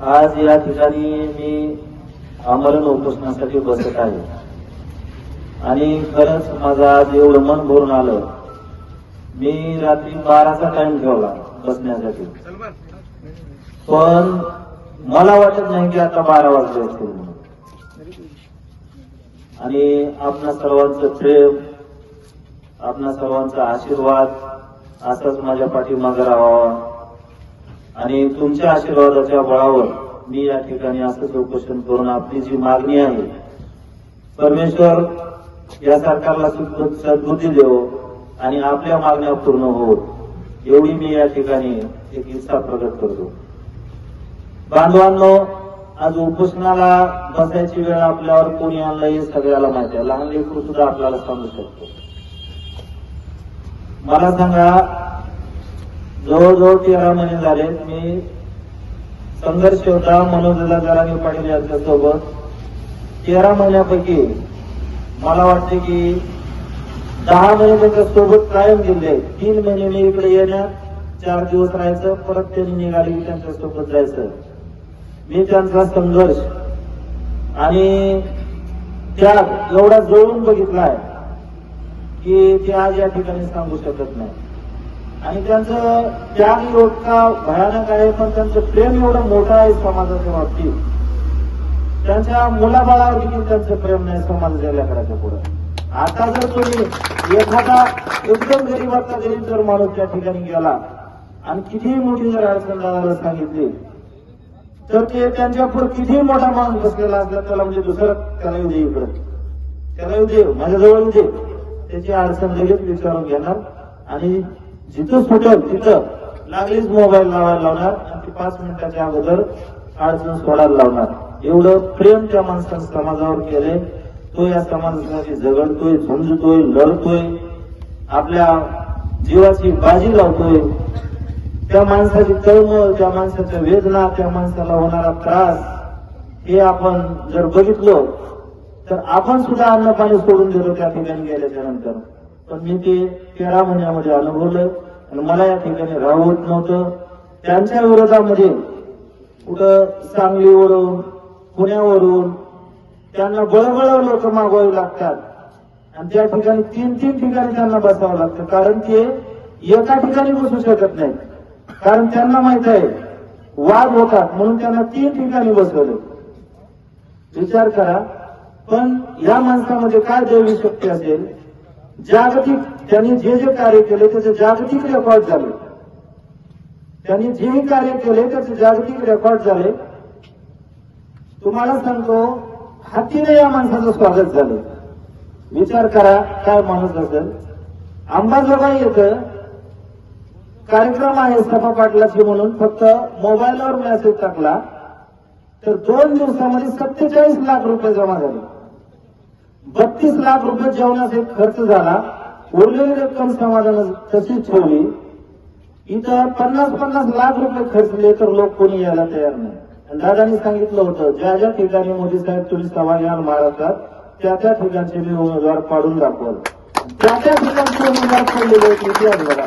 आज या ठिकाणी मी आमरण उपोषणासाठी बसत आहे. आणि खरंच माझं आज एवढं मन भरून आलं. मी रात्री बाराचा टाइम ठेवला बसण्यासाठी. पण मला वाटत नाही की आता बारा वाजले असतील आणि आपणा सर्वांचं प्रेम आपणा सर्वांचा आशीर्वाद असाच माझ्या पाठीमागे राहावा. आणि तुमच्या आशीर्वादाच्या बळावर मी या ठिकाणी असंच उपोषण करून आपली जी मागणी आहे परमेश्वर या सरकारला सद्बुद्धी देवो आणि आपल्या मागण्या पूर्ण होत एवढी मी या ठिकाणी एक इच्छा प्रकट करतो. बांधवांनो आज उपोषणाला बसायची वेळ आपल्यावर कोणी आणलं हे सगळ्याला माहिती आहे. लहान लेकरू सुद्धा आपल्याला सांगू शकतो. मला सांगा जवळजवळ तेरा महिने झाले. मी संघर्ष होता. मनोजला जरांगे पाटील यांच्यासोबत. तेरा महिन्यापैकी मला वाटते की दहा महिने त्यांच्यासोबत कायम गेले. तीन महिने मी इकडे येण्यात चार दिवस राहायचं. परत त्यांनी निघाले त्यांच्यासोबत जायचं. मी त्यांचा संघर्ष आणि त्याग एवढा जवळून बघितलाय की ते आज या ठिकाणी सांगू शकत नाही. आणि त्यांचं त्याग एवढा भयानक आहे पण त्यांचं प्रेम एवढं मोठं आहे समाजाच्या बाबतीत. त्यांच्या मुलाबाळावर देखील त्यांचं प्रेम नाही समाजाच्या लेकराच्या पुढे. आता जर तुम्ही एखादा एकदम गरीबाचा गरीब जर माणूस त्या ठिकाणी गेला आणि कितीही मोठी जर अडचण दादाला सांगितली तर ते त्यांच्या पुढे कितीही मोठा माणूस बसलेला असला त्याला म्हणजे दुसरं त्याला येऊ दे इकडं. त्याला येऊ दे माझ्याजवळ येऊ दे त्याची अडचण लगेच विचारून घेणार आणि जिथं सुटल तिथं. लागलीच मोबाईल लावायला लावणार. आणि पाच मिनिटाच्या अगोदर अडचण सोडायला लावणार. एवढं प्रेम त्या माणसानं समाजावर केले तो या समाजासाठी झगडतोय झुंजतोय लढतोय. आपल्या जीवाची बाजी लावतोय. त्या माणसाची तळमळ त्या माणसाच्या वेदना त्या माणसाला होणारा त्रास हे आपण जर बघितलं तर आपण सुद्धा अन्न पाणी सोडून देतो त्या ठिकाणी गेल्याच्यानंतर. पण मी ते तेरा महिन्यामध्ये अनुभवलं. आणि मला या ठिकाणी राहवत नव्हतं. त्यांच्या विरोधामध्ये कुठं सांगलीवरून पुण्यावरून त्यांना बळबळ लोक मागवावे लागतात. आणि त्या ठिकाणी तीन तीन ठिकाणी त्यांना बसावं लागतं. कारण ते एका ठिकाणी बसू शकत नाही कारण त्यांना माहीत आहे वाद होतात म्हणून त्यांना तीन ठिकाणी बसवले. विचार करा पण या माणसामध्ये काय दैवी शक्ती असेल? जागतिक त्यांनी जे जे कार्य केले त्याचे जागतिक रेकॉर्ड झाले. त्यांनी जे कार्य केले त्याचे जागतिक रेकॉर्ड झाले. तुम्हाला सांगतो हातीने या माणसाचं स्वागत झालं. विचार करा काय माणूस असेल? अंबाजोगाई येतं. कार्यक्रम आहे सभा पाटलाची म्हणून फक्त मोबाईलवर मेसेज टाकला. तर दोन दिवसामध्ये सत्तेचाळीस लाख रुपये जमा झाले. बत्तीस लाख रुपये जेवणाचा खर्च झाला. उरलेली रक्कम समाजानं तशीच ठेवली. इथं पन्नास पन्नास लाख रुपये खर्चले तर लोक कोणी यायला तयार नाही. आणि दादांनी सांगितलं होतं ज्या ज्या ठिकाणी मोदी साहेब तुम्ही सभा घ्याल महाराष्ट्रात त्या त्या ठिकाणचे मी उमेदवार पाडून दाखवल. त्या त्या ठिकाणचे उमेदवार पडलेले आहेत इतिहास बघा.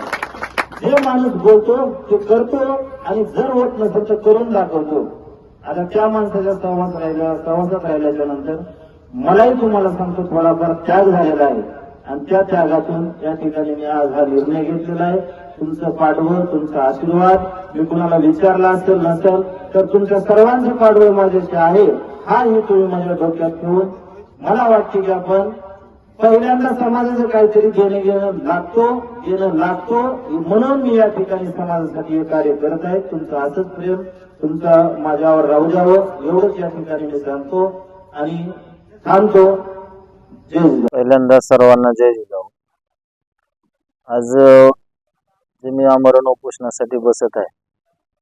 जे माणूस बोलतो ते करतो आणि जर होत नसेल तर करून दाखवतो. आता त्या माणसाच्या सहवास राहिल्या सहवासात राहिल्याच्या नंतर मलाही तुम्हाला सांगतो थोडाफार त्याग झालेला आहे. आणि त्या त्यागातून या ठिकाणी मी आज हा निर्णय घेतलेला आहे. तुमचं पाठबळ तुमचा आशीर्वाद मी कुणाला विचारला असेल नसेल तर तुमच्या सर्वांचे पाठबळ माझ्याशी आहे. हा हे तुम्ही माझ्या डोक्यात ठेवून मला वाटते की आपण पहिल्यांदा समाजाचं काहीतरी घेणं घेणं लागतो घेणं लागतो. म्हणून मी या ठिकाणी समाजासाठी हे कार्य करत आहे. तुमचं असंच प्रेम तुमचं माझ्यावर राहू द्यावं एवढंच या ठिकाणी मी सांगतो. आणि थांबतो पहिल्यांदा सर्वांना जय जिजाऊ आज जे मी आमरण उपोषणासाठी बसत आहे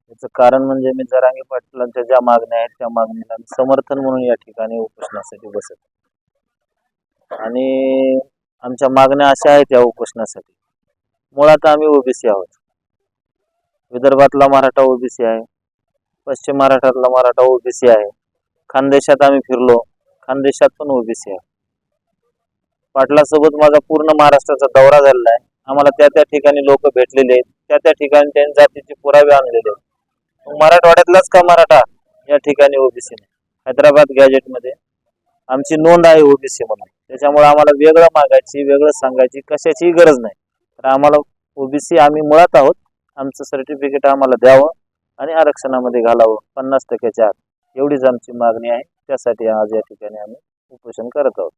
याचं कारण म्हणजे मी जरांगे पाटलांच्या ज्या मागण्या आहेत त्या मागणीला समर्थन म्हणून या ठिकाणी उपोषणासाठी बसत आहे. आणि आमच्या मागण्या अशा आहेत या उपोषणासाठी. मुळात आम्ही ओबीसी आहोत. विदर्भातला मराठा ओबीसी आहे. पश्चिम महाराष्ट्रातला मराठा ओबीसी आहे. खानदेशात आम्ही फिरलो. खानदेशात पण ओबीसी आहे. पाटलासोबत माझा पूर्ण महाराष्ट्राचा दौरा झालेला आहे. आम्हाला त्या त्या ठिकाणी लोक भेटलेले आहेत. त्या त्या ठिकाणी त्यांनी जातीचे पुरावे आणलेले आहेत. मग मराठवाड्यातलाच का मराठा? या ठिकाणी ओबीसीने हैदराबाद गॅजेटमध्ये आमची नोंद आहे ओबीसी म्हणून. त्याच्यामुळे आम्हाला वेगळं मागायची वेगळं सांगायची कशाचीही गरज नाही. तर आम्हाला ओबीसी आम्ही मुळात आहोत. आमचं सर्टिफिकेट आम्हाला द्यावं आणि आरक्षणामध्ये घालावं. पन्नास टक्क्याच्या आत. एवढीच आमची मागणी आहे. त्यासाठी आज या ठिकाणी आम्ही उपोषण करत आहोत.